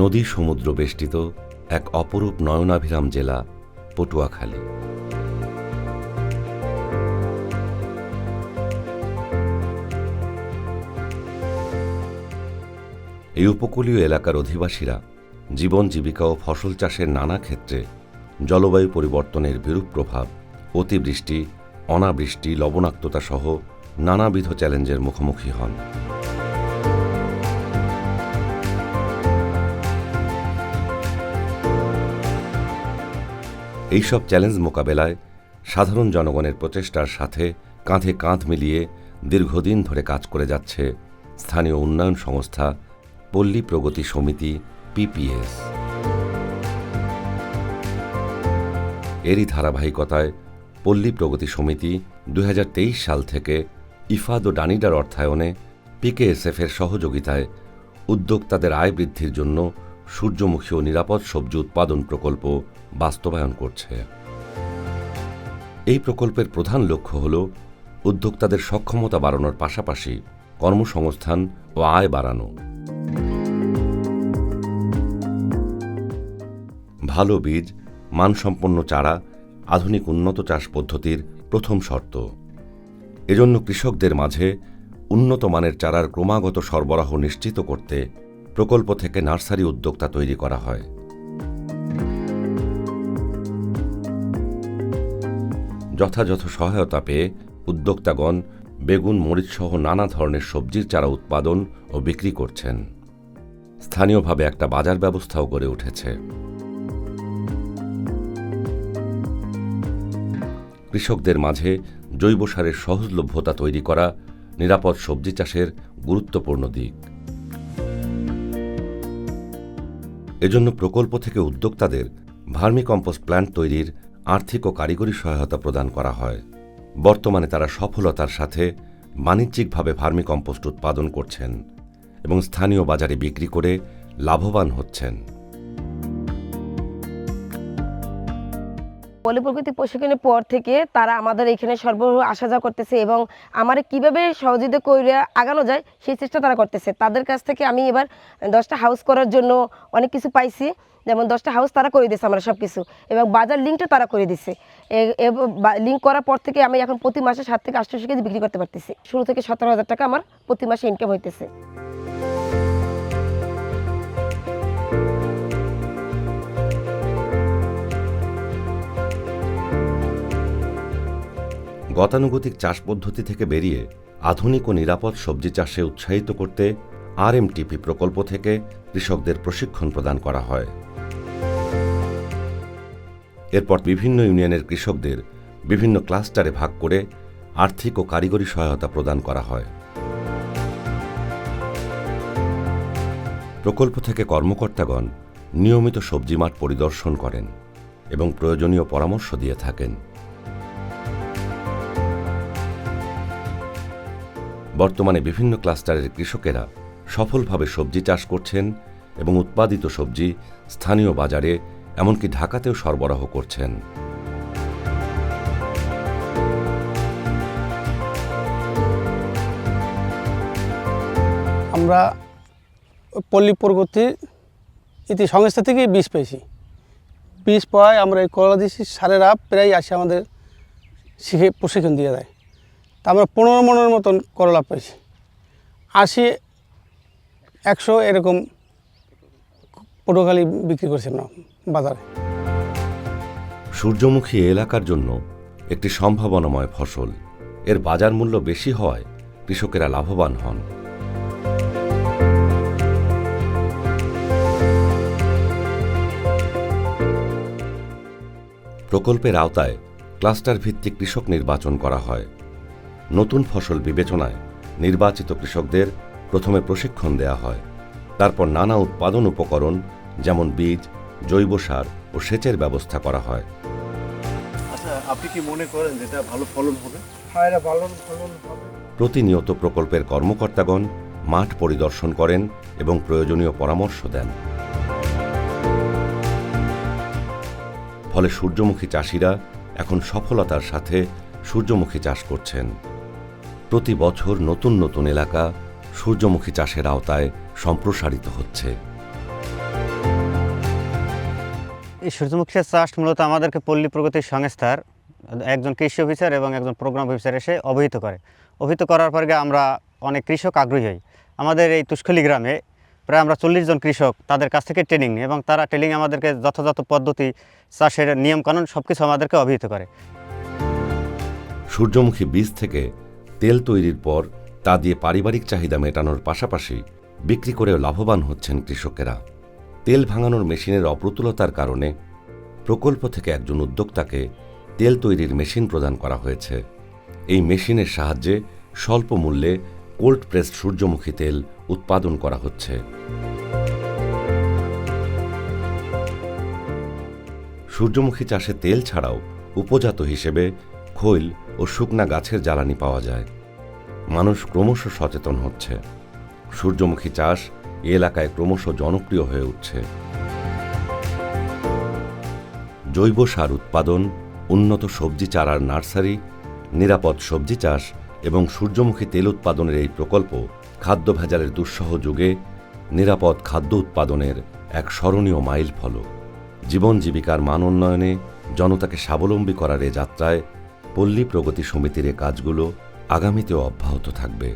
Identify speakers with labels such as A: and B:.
A: নদী সমুদ্র বেষ্টিত এক অপরূপ নয়নাভিরাম জেলা পটুয়াখালী। এই উপকূলীয় এলাকার অধিবাসীরা জীবন জীবিকা ও ফসল চাষের নানা ক্ষেত্রে জলবায়ু পরিবর্তনের বিরূপ প্রভাব, অতিবৃষ্টি, অনাবৃষ্টি লবণাক্ততা সহ নানাবিধ চ্যালেঞ্জের মুখোমুখি হন। এইসব চ্যালেঞ্জ মোকাবেলায় সাধারণ জনগণের প্রচেষ্টার সাথে কাঁধে কাঁধ মিলিয়ে দীর্ঘদিন ধরে কাজ করে যাচ্ছে স্থানীয় উন্নয়ন সংস্থা পল্লী প্রগতি সমিতি পিপিএস এরই ধারাবাহিকতায় পল্লী প্রগতি সমিতি দুই হাজার তেইশ সাল থেকে ইফাদ ও ডানিডার অর্থায়নে পিকেএসএফ এর সহযোগিতায় উদ্যোক্তাদের আয় বৃদ্ধির জন্য সূর্যমুখী ও নিরাপদ সবজি উৎপাদন প্রকল্প বাস্তবায়ন করছে। এই প্রকল্পের প্রধান লক্ষ্য হল উদ্যোক্তাদের সক্ষমতা বাড়ানোর পাশাপাশি কর্মসংস্থান ও আয় বাড়ানো। ভালো বীজ, মানসম্পন্ন চারা, আধুনিক উন্নত চাষ পদ্ধতির প্রথম শর্ত। এজন্য কৃষকদের মাঝে উন্নত মানের চারার ক্রমাগত সরবরাহ নিশ্চিত করতে প্রকল্প থেকে নার্সারি উদ্যোক্তা তৈরি করা হয়। যথাযথ সহায়তা পেয়ে উদ্যোক্তাগণ বেগুন, মরিচসহ নানা ধরনের সবজির চারা উৎপাদন ও বিক্রি করছেন। স্থানীয়ভাবে একটা বাজার ব্যবস্থাও গড়ে উঠেছে। কৃষকদের মাঝে জৈব সারের সহজলভ্যতা তৈরি করা নিরাপদ সবজি চাষের গুরুত্বপূর্ণ দিক। এজন্য প্রকল্প থেকে উদ্যোক্তাদের ভার্মিকম্পোস্ট প্ল্যান্ট তৈরির আর্থিক ও কারিগরি সহায়তা প্রদান করা হয়। বর্তমানে তারা সফলতার সাথে বাণিজ্যিকভাবে ভার্মিকম্পোস্ট উৎপাদন করছেন এবং স্থানীয় বাজারে বিক্রি করে লাভবান হচ্ছেন।
B: পল্লী প্রকৃতি প্রশিক্ষণের পর থেকে তারা আমাদের এখানে সর্বপ্রথম আসা যাওয়া করতেছে এবং আমার কীভাবে সহযোগিতা করে আগানো যায়, সেই চেষ্টা তারা করতেছে। তাদের কাছ থেকে আমি এবার দশটা হাউস করার জন্য অনেক কিছু পাইছি। যেমন দশটা হাউস তারা করে দিয়েছে আমরা সব কিছু এবং বাজার লিঙ্কটা তারা করে দিছে লিঙ্ক করার পর থেকে আমি এখন প্রতি মাসে সাত থেকে আটশো কেজি বিক্রি করতে পারতেছি। শুরু থেকে সতেরো হাজার টাকা আমার প্রতি মাসে ইনকাম হইতেছে।
A: গতানুগতিক চাষ পদ্ধতি থেকে বেরিয়ে আধুনিক ও নিরাপদ সবজি চাষে উৎসাহিত করতে আরএমটিপি প্রকল্প থেকে কৃষকদের প্রশিক্ষণ প্রদান করা হয়। এরপর বিভিন্ন ইউনিয়নের কৃষকদের বিভিন্ন ক্লাস্টারে ভাগ করে আর্থিক ও কারিগরি সহায়তা প্রদান করা হয়। প্রকল্প থেকে কর্মকর্তাগণ নিয়মিত সবজি মাঠ পরিদর্শন করেন এবং প্রয়োজনীয় পরামর্শ দিয়ে থাকেন। বর্তমানে বিভিন্ন ক্লাস্টারের কৃষকেরা সফলভাবে সবজি চাষ করছেন এবং উৎপাদিত সবজি স্থানীয় বাজারে, এমনকি ঢাকাতেও সরবরাহ করছেন।
C: আমরা পল্লী প্রগতি ইতি সংস্থা থেকে বীজ পেয়েছি। বীজ পাওয়ায় আমরা এই করলা দিছি, সারেরা প্রায় আসে আমাদের শিখে প্রশিক্ষণ দিয়ে দেয়। তা আমরা পনেরো মনের মতন করলা পেয়েছি আশি, একশো এরকম পটুখালি বিক্রি করছি আমরা বাজারে।
A: সূর্যমুখী এলাকার জন্য একটি সম্ভাবনাময় ফসল। এর বাজার মূল্য বেশি হওয়ায় কৃষকেরা লাভবান হন। প্রকল্পের আওতায় ক্লাস্টার ভিত্তিক কৃষক নির্বাচন করা হয়। নতুন ফসল বিবেচনায় নির্বাচিত কৃষকদের প্রথমে প্রশিক্ষণ দেয়া হয়। তারপর নানা উৎপাদন উপকরণ যেমন বীজ জৈব সার ও সেচের ব্যবস্থা করা হয়।
D: আচ্ছা আপনি কি মনে করেন যে এটা ভালো ফলন হবে?
C: হ্যাঁ ভালো ফলন হবে।
A: প্রতিনিয়ত প্রকল্পের কর্মকর্তাগণ মাঠ পরিদর্শন করেন এবং প্রয়োজনীয় পরামর্শ দেন। ফলে সূর্যমুখী চাষিরা এখন সফলতার সাথে সূর্যমুখী চাষ করছেন। প্রতি বছর নতুন নতুন এলাকা সূর্যমুখী চাষের আওতায় সম্প্রসারিত হচ্ছে।
E: এই সূর্যমুখী চাষ মূলত আমাদেরকে পল্লী প্রগতি সংস্থার একজন কৃষি অফিসার এবং একজন প্রোগ্রাম অফিসার এসে অবহিত করে। অবহিত করার পরে আমরা অনেক কৃষক আগ্রহী হই। আমাদের এই তুষ্কলি গ্রামে প্রায় আমরা চল্লিশ জন কৃষক তাদের কাছ থেকে ট্রেনিং নিই এবং তারা ট্রেনিং আমাদেরকে যথাযথ পদ্ধতি চাষের নিয়মকানুন সব কিছু আমাদেরকে অবহিত করে।
A: সূর্যমুখী বীজ থেকে তেল তৈরির পর তা দিয়ে পারিবারিক চাহিদা মেটানোর পাশাপাশি বিক্রি করেও লাভবান হচ্ছেন কৃষকেরা। তেল ভাঙানোর মেশিনের অপ্রতুলতার কারণে প্রকল্প থেকে একজন উদ্যোক্তাকে তেল তৈরির মেশিন প্রদান করা হয়েছে। এই মেশিনের সাহায্যে স্বল্প মূল্যে কোল্ড প্রেস সূর্যমুখী তেল উৎপাদন করা হচ্ছে। সূর্যমুখী চাষে তেল ছাড়াও উপজাত হিসেবে খৈল ও শুকনা গাছের জ্বালানি পাওয়া যায়। মানুষ ক্রমশ সচেতন হচ্ছে। সূর্যমুখী চাষ এ এলাকায় ক্রমশ জনপ্রিয় হয়ে উঠছে। জৈব সার উৎপাদন, উন্নত সবজি চারার নার্সারি, নিরাপদ সবজি চাষ এবং সূর্যমুখী তেল উৎপাদনের এই প্রকল্প খাদ্য ভেজালের দুঃসহ যুগে নিরাপদ খাদ্য উৎপাদনের এক স্মরণীয় মাইল ফলক জীবন জীবিকার মান উন্নয়নে জনতাকে স্বাবলম্বী করার এ যাত্রায় পল্লী প্রগতি সমিতির এ কাজগুলো আগামীতেও অব্যাহত থাকবে।